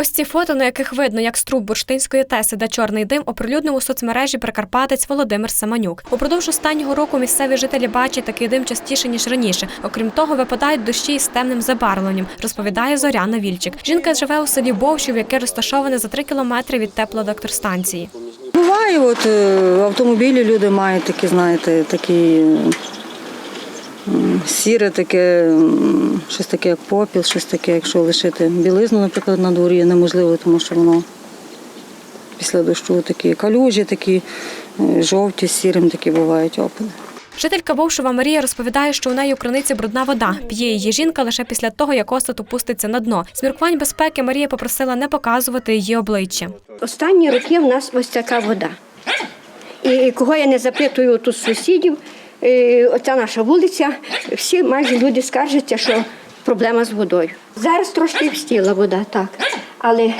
Ось ці фото, на яких видно, як з труб бурштинської теси де чорний дим, оприлюднив у соцмережі прикарпатець Володимир Семенюк. Упродовж останнього року місцеві жителі бачать такий дим частіше ніж раніше. Окрім того, випадають дощі із темним забарвленням, розповідає Зоряна Вільчик. Жінка живе у селі Бовщів, яке розташоване за три кілометри від теплоелектростанції. Буває, от е, автомобілі люди мають такі, знаєте, такі сіре таке, щось таке, як попіл, щось таке, якщо лишити білизну, наприклад, на дворі неможливо, тому що воно після дощу такі калюжі, такі е, жовті, сірим такі бувають опини. Жителька Бовшова Марія розповідає, що у неї у криниці брудна вода. П'є її жінка лише після того, як осад опуститься на дно. З міркувань безпеки Марія попросила не показувати її обличчя. Останні роки в нас ось така вода. І кого я не запитую тут сусідів, оця наша вулиця, всі майже люди скаржаться, що проблема з водою. Зараз трошки встіла вода, так. Але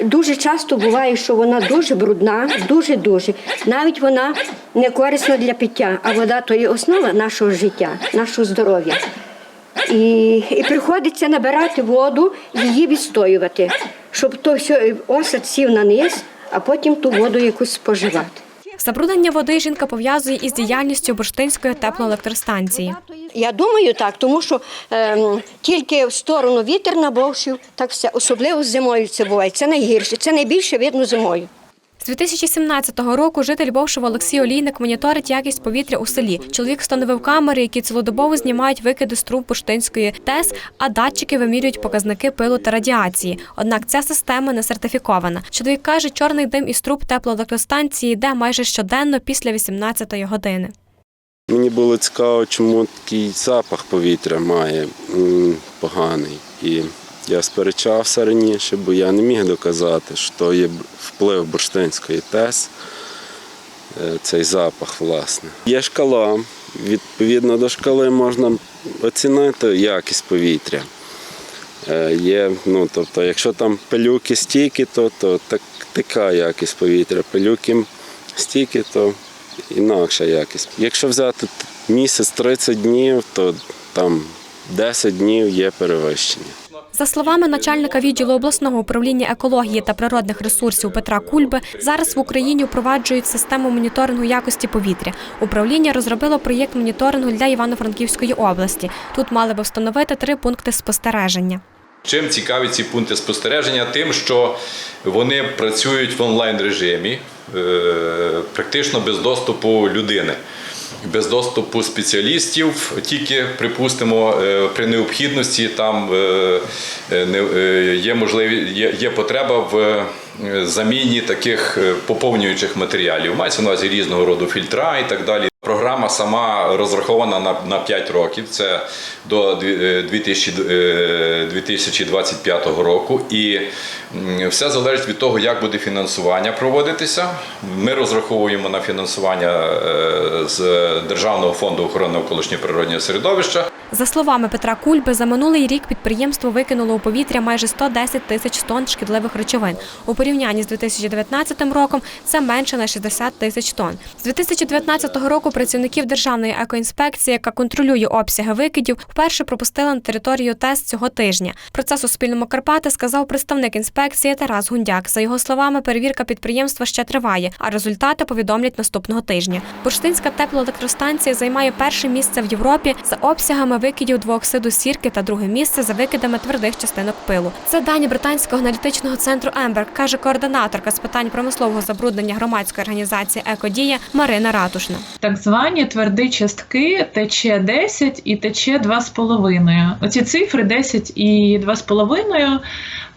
дуже часто буває, що вона дуже брудна, дуже-дуже. Навіть вона не корисна для пиття, а вода то є основа нашого життя, нашого здоров'я. І, і приходиться набирати воду, її відстоювати, щоб то все осад сів на низ, а потім ту воду якусь споживати. Забруднення води жінка пов'язує із діяльністю бурштинської теплоелектростанції. Я думаю так, тому що е, тільки в сторону вітер набовшив, так все, особливо зимою це буває. Це найгірше, це найбільше видно зимою. З 2017 року житель Бовшова Олексій Олійник моніторить якість повітря у селі. Чоловік встановив камери, які цілодобово знімають викиди з труб бурштинської ТЕС, а датчики вимірюють показники пилу та радіації. Однак ця система не сертифікована. Чоловік каже, чорний дим із труб теплоелектростанції йде майже щоденно після 18-ї години. Мені було цікаво, чому такий запах повітря має поганий. І я сперечався раніше, бо я не міг доказати, що є вплив бурштинської ТЕС, е, цей запах, власне. Є шкала. Відповідно до шкали можна оцінити якість повітря. Е, Є, ну, тобто, якщо там пилюки стійкі, то, то так, така якість повітря. Пилюки стійкі, то інакша якість. Якщо взяти місяць 30 днів, то там 10 днів є перевищення. За словами начальника відділу обласного управління екології та природних ресурсів Петра Кульби, зараз в Україні впроваджують систему моніторингу якості повітря. Управління розробило проєкт моніторингу для Івано-Франківської області. Тут мали би встановити три пункти спостереження. Чим цікаві ці пункти спостереження? Тим, що вони працюють в онлайн режимі, е, практично без доступу людини, без доступу спеціалістів. Тільки, припустимо, е, при необхідності там е, е, є можливі, є, є потреба в заміні таких поповнюючих матеріалів. Мається на увазі різного роду фільтра і так далі. Програма сама розрахована на, на 5 років. Це до дві- е, 2000, е, 2025 року. І все залежить від того, як буде фінансування проводитися. Ми розраховуємо на фінансування е, з Державного фонду охорони навколишнього природнього середовища. За словами Петра Кульби, за минулий рік підприємство викинуло у повітря майже 110 тисяч тонн шкідливих речовин. У порівнянні з 2019 роком це менше на 60 тисяч тонн. З 2019 року працівників Державної екоінспекції, яка контролює обсяги викидів, вперше пропустили на територію ТЕС цього тижня. Про це Суспільному Карпати сказав представник інспекції Тарас Гундяк. За його словами, перевірка підприємства ще триває, а результати повідомлять наступного тижня. Бурштинська теплоелектростанція займає перше місце в Європі за обсягами викидів двооксиду сірки та друге місце за викидами твердих частинок пилу. Це дані британського аналітичного центру Емберг, каже координаторка з питань промислового забруднення громадської організації Екодія Марина Ратушна. так звані тверді частки ТЧ-10 і ТЧ-2,5. Оці цифри 10 і 2,5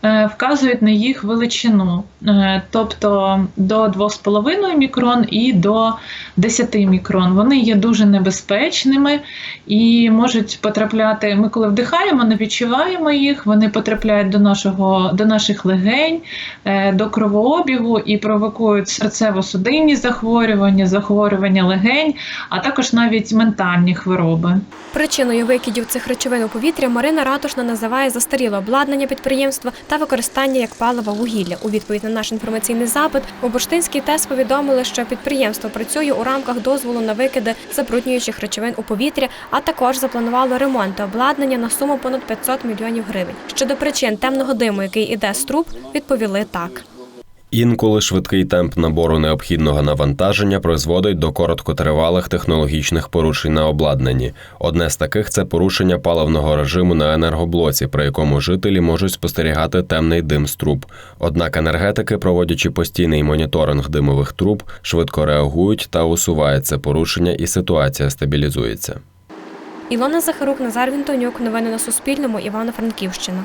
е, вказують на їх величину, Е, тобто до 2,5 мікрон і до 10 мікрон. Вони є дуже небезпечними і можуть потрапляти. Ми коли вдихаємо, не відчуваємо їх, вони потрапляють до нашого до наших легень, е, до кровообігу і провокують серцево-судинні захворювання, захворювання легень, а також навіть ментальні хвороби. Причиною викидів цих речовин у повітря Марина Ратушна називає застаріле обладнання підприємства та використання як палива вугілля. У відповідь на наш інформаційний запит у Бурштинській ТЕС повідомили, що підприємство працює у рамках дозволу на викиди забруднюючих речовин у повітря, а також запланувало потребувало ремонту обладнання на суму понад 500 мільйонів гривень. Щодо причин темного диму, який іде з труб, відповіли так. Інколи швидкий темп набору необхідного навантаження призводить до короткотривалих технологічних порушень на обладнанні. Одне з таких це порушення паливного режиму на енергоблоці, при якому жителі можуть спостерігати темний дим з труб. Однак енергетики, проводячи постійний моніторинг димових труб, швидко реагують та усувають це порушення, і ситуація стабілізується. Ілона Захарук, Назар Вінтонюк. Новини на Суспільному. Івано-Франківщина.